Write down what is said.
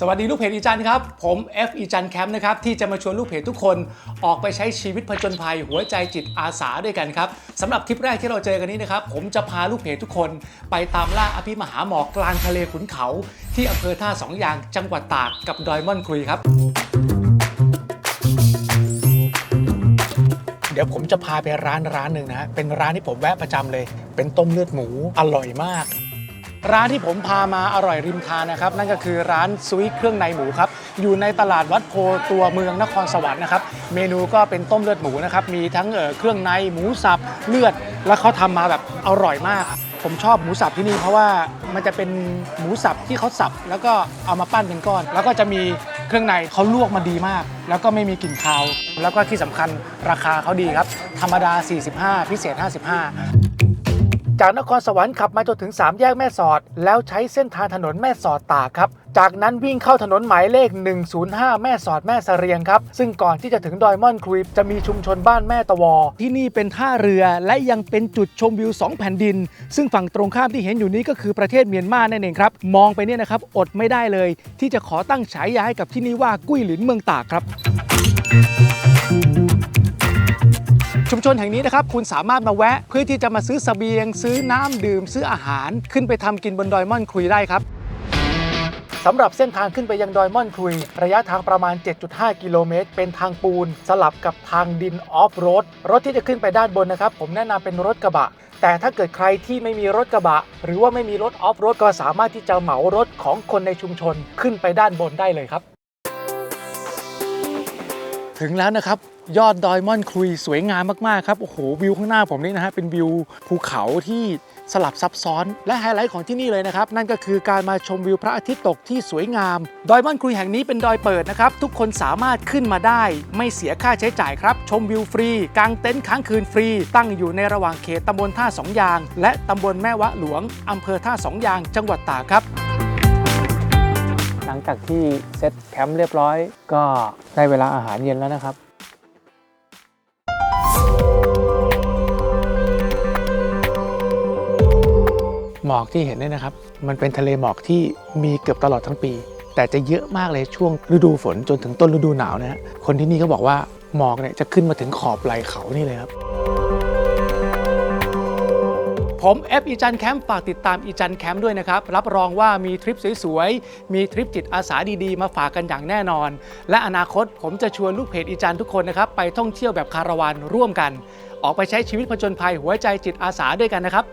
สวัสดีลูกเพจอีจันครับ ผม F อีจันแคมป์นะครับ ที่จะมาชวนลูกเพจทุกคนออกไปใช้ชีวิตผจญภัยหัวใจจิตอาสาด้วยกันครับสำหรับทริปแรกที่เราเจอกันนี้นะครับ ผมจะพาลูกเพจทุกคนไปตามล่าอภิมหาหมอกกลางทะเลขุนเขา ที่อำเภอท่าสองยางจังหวัดตากกับดอยม่อนคุยครับ เดี๋ยวผมจะพาไปร้านร้านหนึ่งนะฮะเป็นร้านที่ผมแวะประจำเลย เป็นต้มเลือดหมูอร่อยมาก ร้านที่ผมพามาอร่อยริมทางนะครับ นั่นก็คือร้านซุยเครื่องในหมูครับ อยู่ในตลาดวัดโพตัวเมืองนครสวรรค์นะครับ เมนูก็เป็นต้มเลือดหมูนะครับ มีทั้งเอ่อเครื่องในหมูสับเลือด แล้วเขาทำมาแบบอร่อยมาก ผมชอบหมูสับที่นี่เพราะว่ามันจะเป็นหมูสับที่เขาสับ แล้วก็เอามาปั้นเป็นก้อน แล้วก็จะมีเครื่องในเขาลวกมาดีมาก แล้วก็ไม่มีกลิ่นคาว แล้วก็ที่สำคัญราคาเขาดีครับ ธรรมดา 45 พิเศษ 55 จากนครสวรรค์ขับมาจนถึง 3 แยกแม่สอด แล้วใช้เส้นทางถนนแม่สอดตากครับจากนั้นวิ่งเข้าถนนหมายเลข 105 แม่สอดแม่เสรียงครับ ซึ่งก่อนที่จะถึงดอยม่อนครุยจะมีชุมชนบ้านแม่ตะวอ ที่นี่เป็นท่าเรือและยังเป็นจุดชมวิว 2 แผ่นดิน ซึ่งฝั่งตรงข้ามที่เห็นอยู่นี้ก็คือประเทศเมียนมานั่นเองครับ มองไปเนี่ยนะครับอดไม่ได้เลย ที่จะขอตั้งฉายาให้กับที่นี่ว่ากุ้ยหลินเมืองตากครับ ชุมชนแห่งนี้นะครับคุณสามารถมาแวะเพื่อที่จะมาซื้อเสบียง ซื้อน้ำดื่ม ซื้ออาหาร ขึ้นไปทำกินบนดอยม่อนคุยได้ครับสำหรับเส้นทางขึ้นไปยังดอยม่อนคุย ระยะทางประมาณ 7.5 กิโลเมตร เป็นทางปูน สลับกับทางดินออฟโรด รถที่จะขึ้นไปด้านบนนะครับ ผมแนะนำเป็นรถกระบะ แต่ถ้าเกิดใครที่ไม่มีรถกระบะ หรือว่าไม่มีรถออฟโรดก็สามารถที่จะเหมารถของคนในชุมชนขึ้นไปด้านบนได้เลยครับ ถึงแล้วนะครับ ยอดดอยม่อนคุยสวยงามมากๆครับโอ้โหวิวข้างหน้าผมนี่นะฮะเป็นวิวภูเขาที่สลับซับซ้อนและไฮไลท์ของที่นี่เลยนะครับ นั่นก็คือการมาชมวิวพระอาทิตย์ตกที่สวยงาม ดอยม่อนคุยแห่งนี้เป็นดอยเปิดนะครับ ทุกคนสามารถขึ้นมาได้ ไม่เสียค่าใช้จ่ายครับ ชมวิวฟรีกางเต็นท์ค้างคืนฟรี ตั้งอยู่ในระหว่างเขตตำบลท่าสองยาง และตำบลแม่วะหลวงอำเภอท่าสองยาง จังหวัดตากครับ หลังจากที่เซตแคมป์เรียบร้อย ก็ได้เวลาอาหารเย็นแล้วนะครับ หมอกที่เห็นเนี่ยนะครับ มันเป็นทะเลหมอกที่มีเกือบตลอดทั้งปี แต่จะเยอะมากเลยช่วงฤดูฝนจนถึงต้นฤดูหนาวนะฮะคนที่นี่ก็บอกว่าหมอกเนี่ยจะขึ้นมาถึงขอบไหล่เขานี่เลยครับ ผมแอปอีจันแคมป์ฝากติดตามอีจันแคมป์ด้วยนะครับ รับรองว่ามีทริปสวยๆ มีทริปจิตอาสาดีๆ มาฝากกันอย่างแน่นอน และอนาคตผมจะชวนลูกเพจอีจันทุกคนนะครับ ไปท่องเที่ยวแบบคาราวานร่วมกัน ออกไปใช้ชีวิตผจญภัยหัวใจจิตอาสาด้วยกันนะครับ